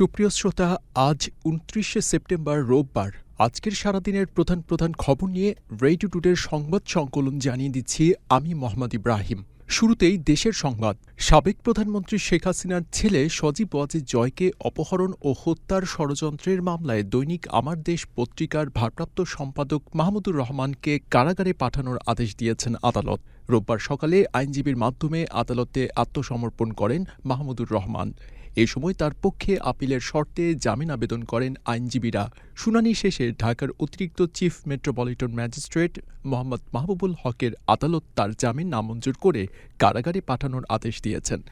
সুপ্রিয় শ্রোতা, আজ উনত্রিশে সেপ্টেম্বর রোববার। আজকের সারাদিনের প্রধান প্রধান খবর নিয়ে রেডিও টুডের সংবাদ সংকলন জানিয়ে দিচ্ছি আমি মোহাম্মদ ইব্রাহিম। শুরুতেই দেশের সংবাদ। সাবেক প্রধানমন্ত্রী শেখ হাসিনার ছেলে সজীব ওয়াজেদ জয়কে অপহরণ ও হত্যার ষড়যন্ত্রের মামলায় দৈনিক আমার দেশ পত্রিকার ভারপ্রাপ্ত সম্পাদক মাহমুদুর রহমানকে কারাগারে পাঠানোর আদেশ দিয়েছেন আদালত। রোববার সকালে আইনজীবীর মাধ্যমে আদালতে আত্মসমর্পণ করেন মাহমুদুর রহমান। এ সময় তার পক্ষে আপিলের শর্তে জামিন আবেদন করেন আইনজীবীরা। শুনানি শেষে ঢাকার অতিরিক্ত chief metropolitan magistrate Mohammad Mahbubul হকের আদালত তার জামিন নামঞ্জুর করে কারাগারে পাঠানোর আদেশ দিয়েছেন।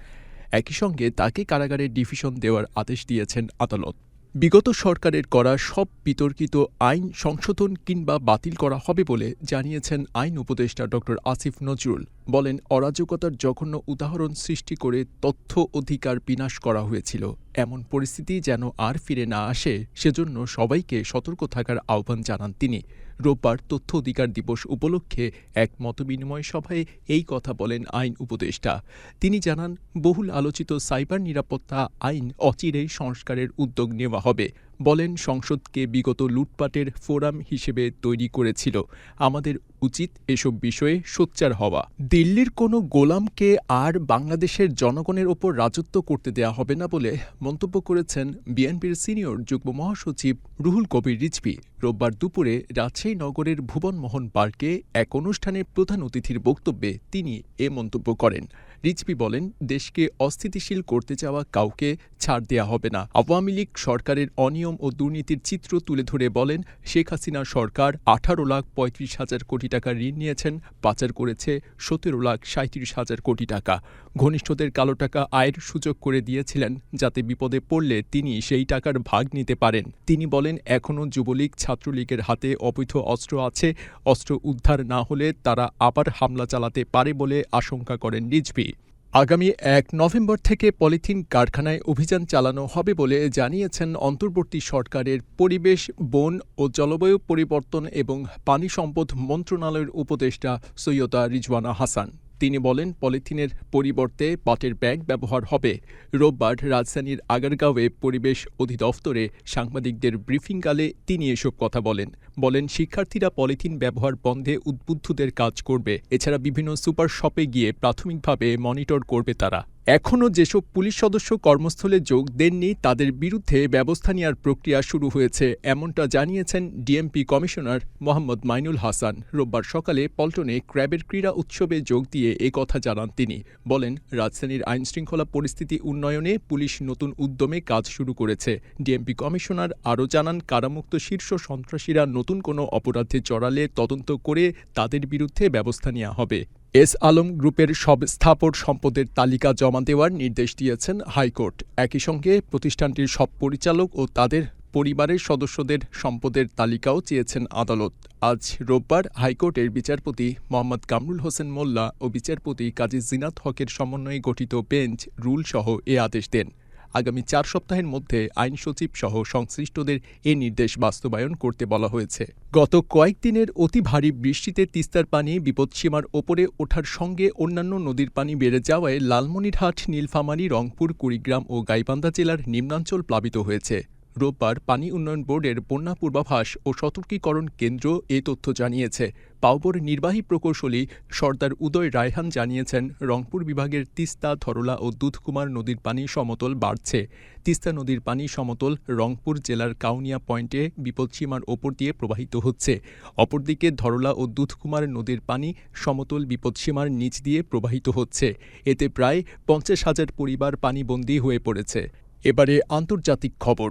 একই সঙ্গে তাকে কারাগারে ডিভিশন দেওয়ার আদেশ দিয়েছেন আদালত। বিগত সরকারের করা সব বিতর্কিত আইন সংশোধন কিংবা বাতিল করা হবে বলে জানিয়েছেন আইন উপদেষ্টা ড. আসিফ নজরুল। বলেন, অরাজকতার জঘন্য উদাহরণ সৃষ্টি করে তথ্য অধিকার বিনাশ করা হয়েছিল। এমন পরিস্থিতি যেন আর ফিরে না আসে, সেজন্য সবাইকে সতর্ক থাকার আহ্বান জানান তিনি। রোববার তথ্য অধিকার দিবস উপলক্ষে এক মতবিনিময় সভায় এই কথা বলেন আইন উপদেষ্টা। তিনি জানান, বহুল আলোচিত সাইবার নিরাপত্তা আইন অচিরেই সংস্কারের উদ্যোগ নেওয়া হবে। বলেন, সংসদকে বিগত লুটপাটের ফোরাম হিসেবে তৈরি করেছিল। আমাদের উচিত এসব বিষয়ে সোচ্চার হওয়া। দিল্লির কোনো গোলামকে আর বাংলাদেশের জনগণের ওপর রাজত্ব করতে দেয়া হবে না বলে মন্তব্য করেছেন বিএনপির সিনিয়র যুগ্ম মহাসচিব রুহুল কবির রিজভি। রোববার দুপুরে রাজশাহী নগরের ভুবনমোহন পার্কে এক অনুষ্ঠানে প্রধান অতিথির বক্তব্যে তিনি এ মন্তব্য করেন। রিজভি বলেন, দেশকে অস্থিতিশীল করতে চাওয়া কাউকে ছাড় দেয়া হবে না। আওয়ামী লীগ সরকারের অনিয়ম ও দুর্নীতির চিত্র তুলে ধরে বলেন, শেখ হাসিনা সরকার আঠারো লাখ পঁয়ত্রিশ হাজার কোটি টাকা ঋণ নিয়েছেন, পাচার করেছে সতেরো লাখ সাঁত্রিশ হাজার কোটি টাকা। ঘনিষ্ঠদের কালো টাকা আয়ের সুযোগ করে দিয়েছিলেন, যাতে বিপদে পড়লে তিনি সেই টাকার ভাগ নিতে পারেন। তিনি বলেন, এখনও যুবলীগ ছাত্রলীগের হাতে অবৈধ অস্ত্র আছে, অস্ত্র উদ্ধার না হলে তারা আবার হামলা চালাতে পারে বলে আশঙ্কা করেন রিজভি। আগামী এক নভেম্বর থেকে পলিথিন কারখানায় অভিযান চালানো হবে বলে জানিয়েছেন অন্তর্বর্তী সরকারের পরিবেশ, বন ও জলবায়ু পরিবর্তন এবং পানি সম্পদ মন্ত্রণালয়ের উপদেষ্টা সৈয়দা রিজওয়ানা হাসান। তিনি বলেন, পলিথিনের পরিবর্তে পাটের ব্যাগ ব্যবহার হবে। রোববার রাজধানীর আগারগাঁওয়ে পরিবেশ অধিদফতরে সাংবাদিকদের ব্রিফিংকালে তিনি এসব কথা বলেন। বলেন, শিক্ষার্থীরা পলিথিন ব্যবহার বন্ধে উদ্বুদ্ধদের কাজ করবে। এছাড়া বিভিন্ন সুপার শপে গিয়ে প্রাথমিকভাবে মনিটর করবে তারা। এখনও যেসব পুলিশ সদস্য কর্মস্থলে যোগ দেননি, তাদের বিরুদ্ধে ব্যবস্থা নেওয়ার প্রক্রিয়া শুরু হয়েছে, এমনটা জানিয়েছেন ডিএমপি কমিশনার মোহাম্মদ মাইনুল হাসান। রোববার সকালে পল্টনে ক্র্যাবের ক্রীড়া উৎসবে যোগ দিয়ে এ কথা জানান তিনি। বলেন, রাজধানীর আইনশৃঙ্খলা পরিস্থিতি উন্নয়নে পুলিশ নতুন উদ্যমে কাজ শুরু করেছে। ডিএমপি কমিশনার আরও জানান, কারামুক্ত শীর্ষ সন্ত্রাসীরা নতুন কোনো অপরাধে জড়ালে তদন্ত করে তাদের বিরুদ্ধে ব্যবস্থা নেওয়া হবে। এস আলম গ্রুপের সব স্থাপর সম্পদের তালিকা জমা দেওয়ার নির্দেশ দিয়েছেন হাইকোর্ট। একই সঙ্গে প্রতিষ্ঠানটির সব পরিচালক ও তাদের পরিবারের সদস্যদের সম্পদের তালিকাও চেয়েছেন আদালত। আজ রোববার হাইকোর্টের বিচারপতি মোহাম্মদ কামরুল হোসেন মোল্লা ও বিচারপতি কাজী জিনাত হকের সমন্বয়ে গঠিত বেঞ্চ রুলসহ এ আদেশ দেন। আগামী চার সপ্তাহের মধ্যে আইন সচিব সহ সংশ্লিষ্টদের এ নির্দেশ বাস্তবায়ন করতে বলা হয়েছে। গত কয়েকদিনের অতি ভারী বৃষ্টিতে তিস্তার পানি বিপদসীমার ওপরে ওঠার সঙ্গে অন্যান্য নদীর পানি বেড়ে যাওয়ায় লালমনিরহাট, নীলফামারী, রংপুর, কুড়িগ্রাম ও গাইবান্ধা জেলার নিম্নাঞ্চল প্লাবিত হয়েছে। রোববার পানি উন্নয়ন বোর্ডের বন্যা পূর্বাভাস ও সতর্কীকরণ কেন্দ্র এ তথ্য জানিয়েছে। পাউবোর নির্বাহী প্রকৌশলী সর্দার উদয় রায়হান জানিয়েছেন, রংপুর বিভাগের তিস্তা, ধরলা ও দুধকুমার নদীর পানি সমতল বাড়ছে। তিস্তা নদীর পানি সমতল রংপুর জেলার কাউনিয়া পয়েন্টে বিপদসীমার ওপর দিয়ে প্রবাহিত হচ্ছে। অপরদিকে ধরলা ও দুধকুমার নদীর পানি সমতল বিপদসীমার নিচ দিয়ে প্রবাহিত হচ্ছে। এতে প্রায় পঞ্চাশ হাজার পরিবার পানিবন্দী হয়ে পড়েছে। এবারে আন্তর্জাতিক খবর।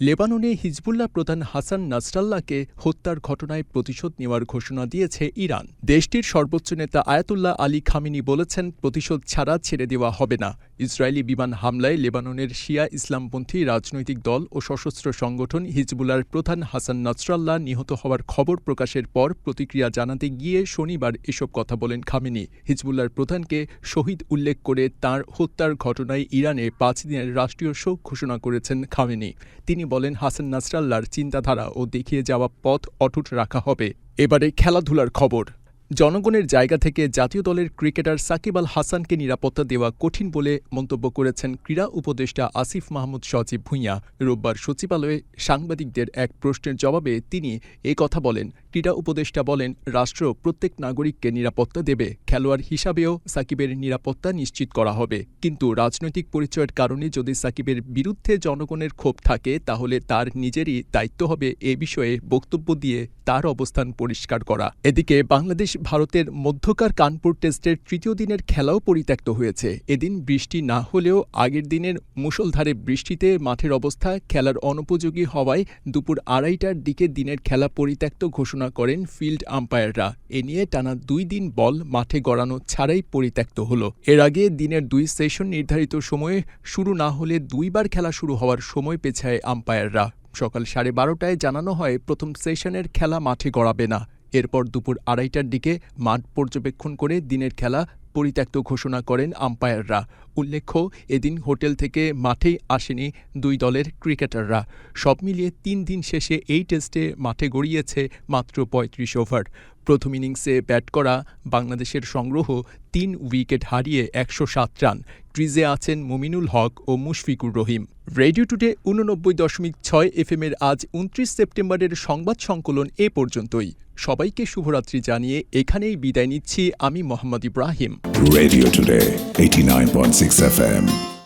লেবাননে হিজবুল্লাহ প্রধান হাসান নাসরাল্লাহকে হত্যার ঘটনায় প্রতিশোধ নেওয়ার ঘোষণা দিয়েছে ইরান। দেশটির সর্বোচ্চ নেতা আয়াতুল্লাহ আলী খামিনি বলেছেন, প্রতিশোধ ছাড়া ছেড়ে দেওয়া হবে না। ইসরায়েলি বিমান হামলায় লেবাননের শিয়া ইসলামপন্থী রাজনৈতিক দল ও সশস্ত্র সংগঠন হিজবুল্লার প্রধান হাসান নাসরাল্লাহ নিহত হওয়ার খবর প্রকাশের পর প্রতিক্রিয়া জানাতে গিয়ে শনিবার এসব কথা বলেন খামেনি। হিজবুল্লার প্রধানকে শহীদ উল্লেখ করে তার হত্যার ঘটনায় ইরানে পাঁচ দিনের রাষ্ট্রীয় শোক ঘোষণা করেছেন খামেনি। তিনি বলেন হাসান নাসরাল্লার চিন্তাধারা ও দেখিয়ে যাওয়া পথ অটুট রাখা হবে। এবারে খেলাধুলার খবর। জনগণের জায়গা থেকে জাতীয় দলের ক্রিকেটার সাকিব আল হাসানকে নিরাপত্তা দেওয়া কঠিন বলে মন্তব্য করেছেন ক্রীড়া উপদেষ্টা আসিফ মাহমুদ সজীব ভুঁইয়া। রোববার সচিবালয়ে সাংবাদিকদের এক প্রশ্নের জবাবে তিনি এ কথা বলেন। ক্রীড়া উপদেষ্টা বলেন, রাষ্ট্র প্রত্যেক নাগরিককে নিরাপত্তা দেবে। খেলোয়াড় হিসাবেও সাকিবের নিরাপত্তা নিশ্চিত করা হবে। কিন্তু রাজনৈতিক পরিচয়ের কারণে যদি সাকিবের বিরুদ্ধে জনগণের ক্ষোভ থাকে, তাহলে তার নিজেরই দায়িত্ব হবে এ বিষয়ে বক্তব্য দিয়ে তার অবস্থান পরিষ্কার করা। এদিকে বাংলাদেশ ভারতের মধ্যকার কানপুর টেস্টের তৃতীয় দিনের খেলাও পরিত্যক্ত হয়েছে। এদিন বৃষ্টি না হলেও আগের দিনের মুষলধারে বৃষ্টিতে মাঠের অবস্থা খেলার অনুপযোগী হওয়ায় দুপুর আড়াইটার দিকে দিনের খেলা পরিত্যক্ত ঘোষণা করেন ফিল্ড আম্পায়াররা। এ নিয়ে টানা দুই দিন বল মাঠে গড়ানো ছাড়াই পরিত্যক্ত হল। এর আগে দিনের দুই সেশন নির্ধারিত সময়ে শুরু না হলে দুইবার খেলা শুরু হওয়ার সময় পেছায় আম্পায়াররা। সকাল সাড়ে বারোটায় জানানো হয়, প্রথম সেশনের খেলা মাঠে গড়াবে না। এরপর দুপুর আড়াইটার দিকে মাঠ পর্যবেক্ষণ করে দিনের খেলা পরিত্যক্ত ঘোষণা করেন আম্পায়াররা। উল্লেখ্য, এদিন হোটেল থেকে মাঠেই আসেনি দুই দলের ক্রিকেটাররা। সব মিলিয়ে তিন দিন শেষে এই টেস্টে মাঠে গড়িয়েছে মাত্র পঁয়ত্রিশ ওভার। প্রথম ইনিংসে ব্যাট করা বাংলাদেশের সংগ্রহ তিন উইকেট হারিয়ে একশো সাত রান। ক্রিজে আছেন মুমিনুল হক ও মুশফিকুর রহিম। রেডিও টুডে উননব্বই দশমিক ছয় এফএমের আজ উনত্রিশ সেপ্টেম্বরের সংবাদ সংকলন এ পর্যন্তই। সবাইকে শুভরাত্রি জানিয়ে এখানেই বিদায় নিচ্ছি। আমি Mohammad Ibrahim. Radio Today, 89.6 FM.